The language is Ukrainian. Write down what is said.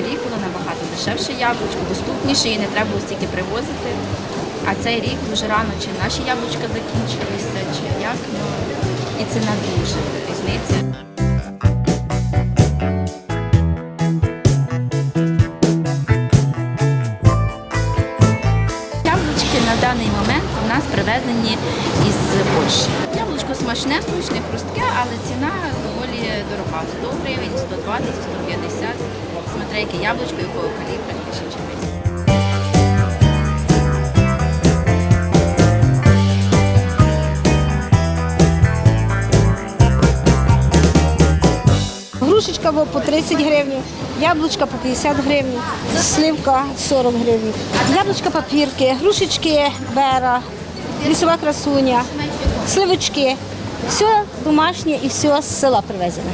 рік було набагато дешевше яблучко, доступніше і не треба було стільки привозити. А цей рік дуже рано, чи наші яблучка закінчилися, чи як. Ну, і ціна дуже різниця. Яблучки на даний момент у нас привезені із Польщі. Смачне, смачне, хрустке, але ціна доволі дорога. 100 гривень, 120, 150. Смотря яке яблучко, якого калібра, чи менше. Грушечка по 30 гривень, яблучка по 50 гривень, сливка 40 гривень. Яблучка папірки, грушечки бера, лісова красуня, сливочки. Все домашнє і все з села привезене.